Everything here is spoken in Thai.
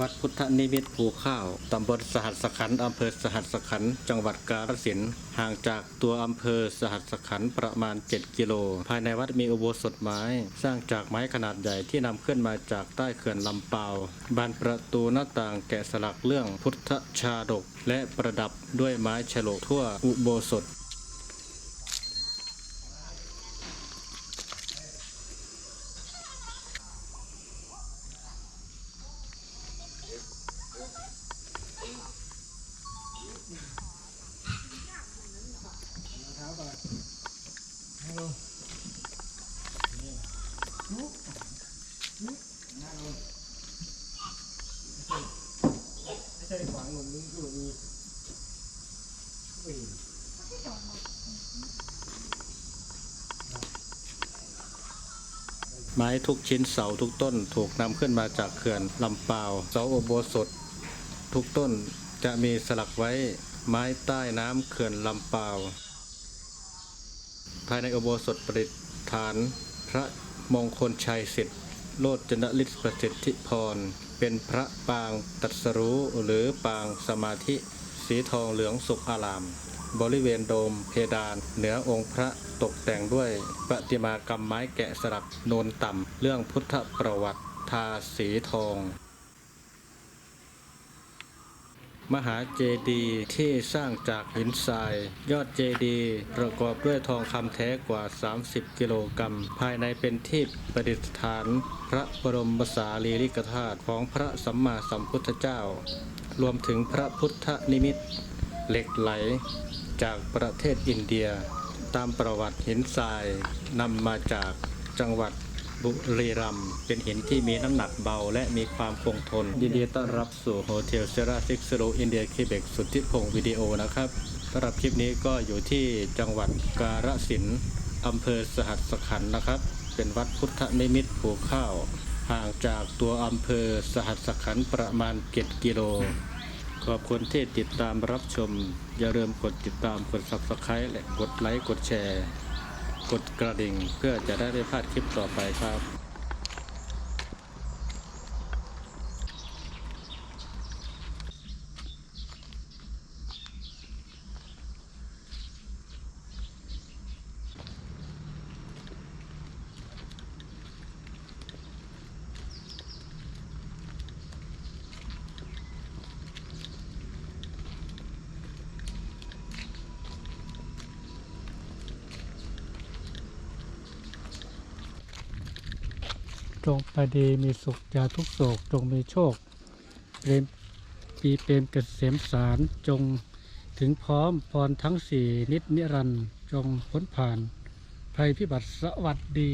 วัดพุทธนิมิตภูข้าว ตำบลสหัสขันธ์อำเภอสหัสขันธ์จังหวัดกาฬสินธุ์ห่างจากตัวอำเภอสหัสขันธ์ประมาณ 7 กิโล ภายในวัดมีอุโบสถไม้ สร้างจากไม้ขนาดใหญ่ที่นำขึ้นมาจากใต้เขื่อนลำเปาบานประตูหน้าต่างแกะสลักเรื่องพุทธชาดก และประดับด้วยไม้ฉลกทั่วอุโบสถ ไม้ทุกชิ้นเสาทุกต้นถูกนำขึ้นมาจากเขื่อนลำปาว เสาโอโบสถ ทุกต้นจะมีสลักไว้ไม้ใต้น้ำเขื่อนลำปาว ภายในอุโบสถประดิษฐาน พระมงคลชัยสิทธิ์โลดจนฤทธิประสิทธิพร เป็นพระปางตรัสรู้หรือปางสมาธิ สีทองเหลืองสุกอาราม บริเวณโดมเพดาน เหนือองค์พระตกแต่งด้วยประติมากรรมไม้แกะสลักโนนต่ำ เรื่องพุทธประวัติทาสีทอง มหาเจดีย์ที่สร้างจากหินทราย ยอดเจดีย์ประกอบด้วยทองคำแท้กว่า 30 กิโลกรัม ภายในเป็นที่ประดิษฐาน พระบรมสารีริกธาตุของพระสัมมาสัมพุทธเจ้า รวมถึงพระพุทธนิมิตเหล็กไหลจากประเทศอินเดีย ตามประวัติหินทรายนำมาจากจังหวัด บุรีรัมย์เป็นหินที่มีน้ำหนักเบาและมีความคงทนยินดีต้อนรับสู่โฮเทลเซราซิกสโรอินเดียเคเบกสุทธิพงศ์วิดีโอนะครับสำหรับคลิปนี้ก็อยู่ที่จังหวัดกาฬสินธุ์อำเภอสหัสขันธ์นะครับ เป็นวัดพุทธนิมิตรภูข้าว ห่างจากตัวอำเภอสหัสขันธ์ประมาณเจ็ดกิโลขอบคุณที่ติดตามรับชม อย่าลืมกดติดตามกด subscribe และกดไลค์กดแชร์ กดกระดิ่งเพื่อจะได้ไม่พลาดคลิปต่อไปครับ จงไปดีมีสุขยาทุกโศกจงมีโชคเปรมปีเปรมเกษมสารจงถึงพร้อมพรทั้งสี่นิดนิรันดร์จงพ้นผ่านภัยพิบัติสวัสดี